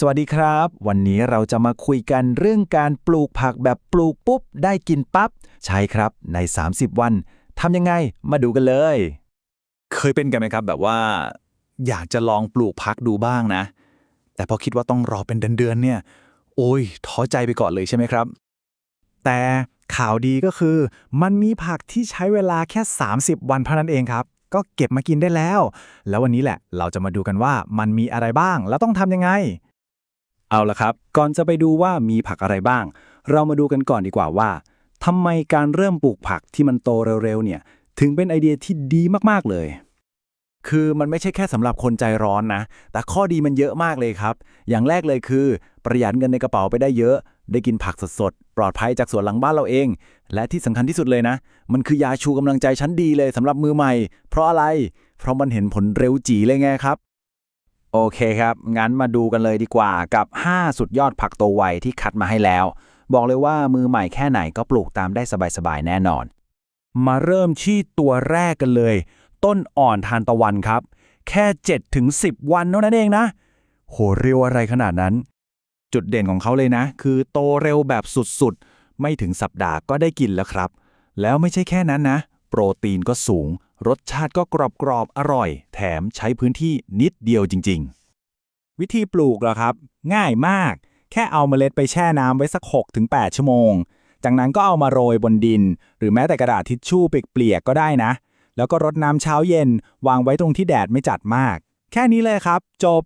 สวัสดีครับ วันนี้เราจะมาคุยกันเรื่องการปลูกผักแบบปลูกปุ๊บ ได้กินปั๊บใช่ครับใน 30 วันทำยังไงมาดูกันเลย เคยเป็นกันไหมครับ แบบว่า อยากจะลองปลูกพักดูบ้างนะ แต่พอคิดว่าต้องรอเป็นเดือนๆเนี่ย โอ้ยท้อใจไปก่อนเลยใช่ไหมครับ แต่ข่าวดีก็คือ มันมีผักที่ใช้เวลาแค่ 30 วันเท่านั้นเองครับ ก็เก็บมากินได้แล้ว แล้ววันนี้แหละ เราจะมาดูกันว่ามันมีอะไรบ้างแล้วต้องทำยังไง เอาละครับ ก่อนจะไปดูว่ามีผักอะไรบ้าง เรามาดูกันก่อนดีกว่าว่าทำไมการเริ่มปลูกผักที่มันโตเร็วๆเนี่ย ถึงเป็นไอเดียที่ดีมากๆเลย คือมันไม่ใช่แค่สำหรับคนใจร้อนนะ แต่ข้อดีมันเยอะมากเลยครับ อย่างแรกเลยคือ ประหยัดเงินในกระเป๋าไปได้เยอะ ได้กินผักสดๆ ปลอดภัยจากสวนหลังบ้านเราเอง และที่สำคัญที่สุดเลยนะ มันคือยาชูกำลังใจชั้นดีเลยสำหรับมือใหม่ เพราะอะไร เพราะมันเห็นผลเร็วจีเลยไงครับ โอเคครับ งั้นมาดูกันเลยดีกว่ากับ 5 สุดยอดผักโตวไวที่คัดมาให้แล้ว บอกเลยว่ามือใหม่แค่ไหนก็ปลูกตามได้สบายๆแน่นอน มาเริ่มที่ตัวแรกกันเลย ต้นอ่อนทานตะวันครับ แค่7ถึง10 วันเท่านั้นเองนะ โหเร็วอะไรขนาดนั้น จุดเด่นของเขาเลยนะ คือโตเร็วแบบสุดๆ ไม่ถึงสัปดาห์ก็ได้กินแล้วครับ แล้วไม่ใช่แค่นั้นนะ โปรตีนก็สูง รสชาติก็กรอบๆอร่อย แถมใช้พื้นที่นิดเดียวจริง ๆ วิธีปลูกเหรอครับ ง่ายมาก แค่เอาเมล็ดไปแช่น้ำไว้สัก 6-8 ชั่วโมง จากนั้นก็เอามาโรยบนดิน หรือแม้แต่กระดาษทิชชู่เปียกๆก็ได้นะ แล้วก็รดน้ำเช้าเย็น วางไว้ตรงที่แดดไม่จัดมาก แค่นี้เลยครับ จบ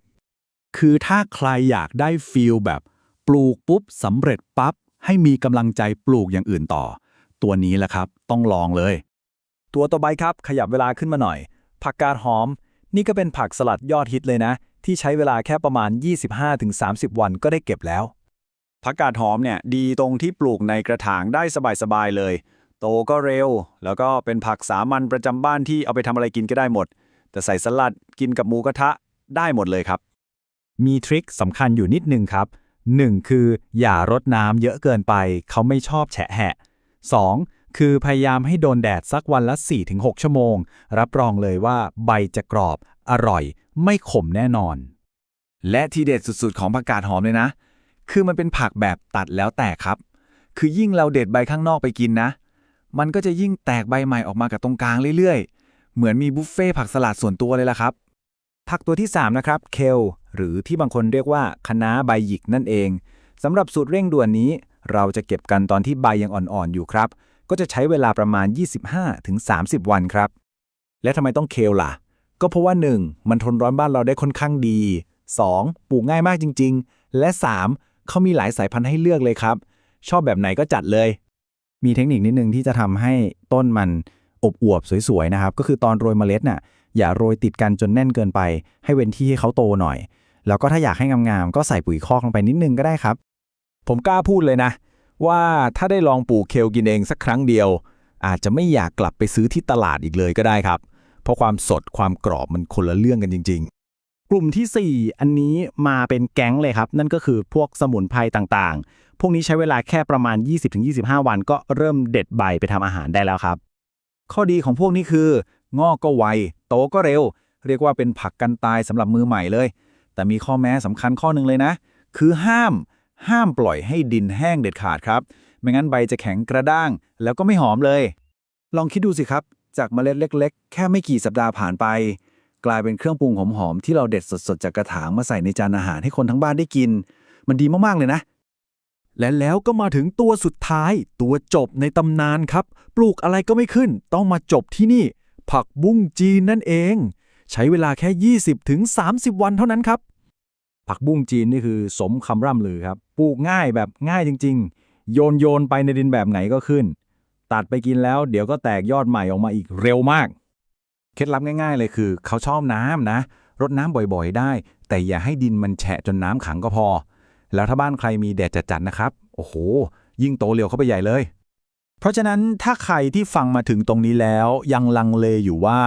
คือถ้าใครอยากได้ฟีลแบบ ปลูกปุ๊บสำเร็จปั๊บให้มีกำลังใจปลูกอย่างอื่นต่อ ตัวนี้แหละครับ ต้องลองเลย ตัวต่อไปครับขยับเวลาขึ้นมาหน่อย ผักกาดหอม นี่ก็เป็นผักสลัดยอดฮิตเลยนะ ที่ใช้เวลาแค่ประมาณ 25-30 วันก็ได้เก็บแล้ว ผักกาดหอมเนี่ยดีตรงที่ปลูกในกระถางได้สบายๆเลย โตก็เร็ว แล้วก็เป็นผักสามัญประจำบ้านที่เอาไปทำอะไรกินก็ได้หมด แต่ใส่สลัดกินกับหมูกระทะได้หมดเลยครับ มีทริคสำคัญอยู่นิดนึงครับ 1. คืออย่ารดน้ำเยอะเกินไป เขาไม่ชอบแฉะแหะ 2. คือพยายามให้โดนแดดสักวันละ 4-6 ชั่วโมง รับรองเลยว่าใบจะกรอบ อร่อย ไม่ขมแน่นอน และทีเด็ดสุดๆ ของผักกาดหอมเลยนะ คือมันเป็นผักแบบตัดแล้วแตกครับ คือยิ่งเราเด็ดใบข้างนอกไปกินนะ มันก็จะยิ่งแตกใบใหม่ออกมากับตรงกลางเรื่อยๆ เหมือนมีบุฟเฟ่ผักสลัดส่วนตัวเลยล่ะครับ ผักตัวที่ 3 นะครับเคลหรือที่บางคนเรียกว่าคะน้าใบหยิกนั่นเองสำหรับสูตรเร่งด่วนนี้ เราจะเก็บกันตอนที่ใบยังอ่อนๆอยู่ครับ ก็จะใช้เวลาประมาณ 25-30 วันครับ และทำไมต้องเคลล่ะ ก็เพราะว่า 1. มันทนร้อนบ้านเราได้ค่อนข้างดี 2. ปลูกง่ายมากจริง ๆ และ 3. เขามีหลายสายพันธุ์ให้เลือกเลยครับ ชอบแบบไหนก็จัดเลย มีเทคนิคนิดนึงที่จะทำให้ต้นมันอบอวบสวยๆนะครับ ก็คือตอนโรยเมล็ดน่ะอย่าโรยติดกันจนแน่นเกินไป ให้เว้นที่ให้เขาโตหน่อย แล้วก็ถ้าอยากให้งามๆก็ใส่ปุ๋ยคอกลงไปนิดนึงก็ได้ครับ ผมกล้าพูดเลยนะ ว่าถ้าได้ลองปลูกเคลกินเองสักครั้งเดียว อาจจะไม่อยากกลับไปซื้อที่ตลาดอีกเลยก็ได้ครับ เพราะความสดความกรอบมันคนละเรื่องกันจริง ๆ กลุ่มทีสี่ 4 อันนี้มาเป็นแก๊งเลยครับ นั่นก็คือพวกสมุนไพรต่างๆ พวกนี้ใช้เวลาแค่ประมาณ 20-25 วัน ก็เริ่มเด็ดใบไปทำอาหารได้แล้วครับ ข้อดีของพวกนี้คืองอกก็ไวโตก็เร็ว เรียกว่าเป็นผักกันตายสำหรับมือใหม่เลย แต่มีข้อแม้สำคัญข้อหนึ่งเลยนะ คือห้าม ห้ามปล่อยให้ดินแห้งเด็ดขาดครับ ไม่งั้นใบจะแข็งกระด้าง แล้วก็ไม่หอมเลย ลองคิดดูสิครับ จากเมล็ดเล็ก ๆ แค่ไม่กี่สัปดาห์ผ่านไป กลายเป็นเครื่องปรุงหอมๆที่เราเด็ดสดๆจากกระถางมาใส่ในจานอาหารให้คนทั้งบ้านได้กิน มันดีมากๆเลยนะ และแล้วก็มาถึงตัวสุดท้าย ตัวจบในตำนานครับ ปลูกอะไรก็ไม่ขึ้น ต้องมาจบที่นี่ ผักบุ้งจีนนั่นเอง ใช้เวลาแค่ 20ถึง30 วันเท่านั้นครับ ผักบุ้งจีนนี่คือสมคำร่ำลือครับ ปลูกง่ายแบบง่ายจริง ๆ โยนโยนไปในดินแบบไหนก็ขึ้น ตัดไปกินแล้ว เดี๋ยวก็แตกยอดใหม่ออกมาอีกเร็วมาก เคล็ดลับง่าย ๆ เลยคือ เขาชอบน้ำนะ รดน้ำบ่อยๆ ได้ แต่อย่าให้ดินมันแฉะจนน้ำขังก็พอ แล้วถ้าบ้านใครมีแดดจัดๆนะครับ โอ้โห ยิ่งโตเร็วเข้าไปใหญ่เลย เพราะฉะนั้นถ้าใครที่ฟังมาถึงตรงนี้แล้ว ยังลังเลอยู่ว่า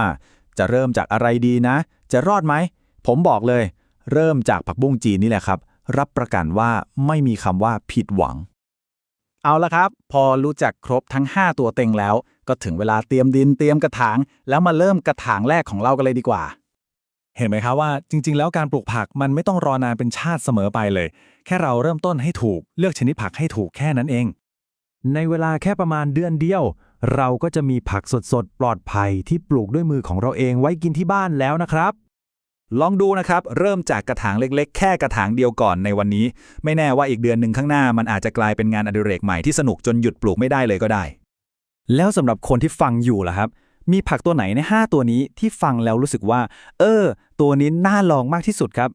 จะเริ่มจากอะไรดีนะ จะรอดไหมผมบอกเลย เริ่มจากผักบุ้งจีนนี่แหละครับ รับประกันว่าไม่มีคำว่าผิดหวัง เอาละครับ พอรู้จักครบทั้ง 5 ตัวเต็งแล้ว ก็ถึงเวลาเตรียมดินเตรียมกระถาง แล้วมาเริ่มกระถางแรกของเรากันเลยดีกว่า เห็นไหมครับว่าจริง ๆ แล้วการปลูกผักมันไม่ต้องรอนานเป็นชาติเสมอไปเลย แค่เราเริ่มต้นให้ถูกเลือกชนิดผักให้ถูกแค่นั้นเอง ในเวลาแค่ประมาณเดือนเดียว เราก็จะมีผักสดๆปลอดภัยที่ปลูกด้วยมือของเราเองไว้กินที่บ้านแล้วนะครับ ลองดูนะครับ เริ่มจากกระถางเล็กๆ แค่กระถางเดียวก่อนในวันนี้ ไม่แน่ว่าอีกเดือนหนึ่งข้างหน้ามันอาจจะกลายเป็นงานอดิเรกใหม่ที่สนุกจนหยุดปลูกไม่ได้เลยก็ได้ แล้วสำหรับคนที่ฟังอยู่ล่ะครับ มีผักตัวไหนใน 5 ตัวนี้ที่ฟังแล้วรู้สึกว่า เออ ตัวนี้น่าลองมากที่สุดครับ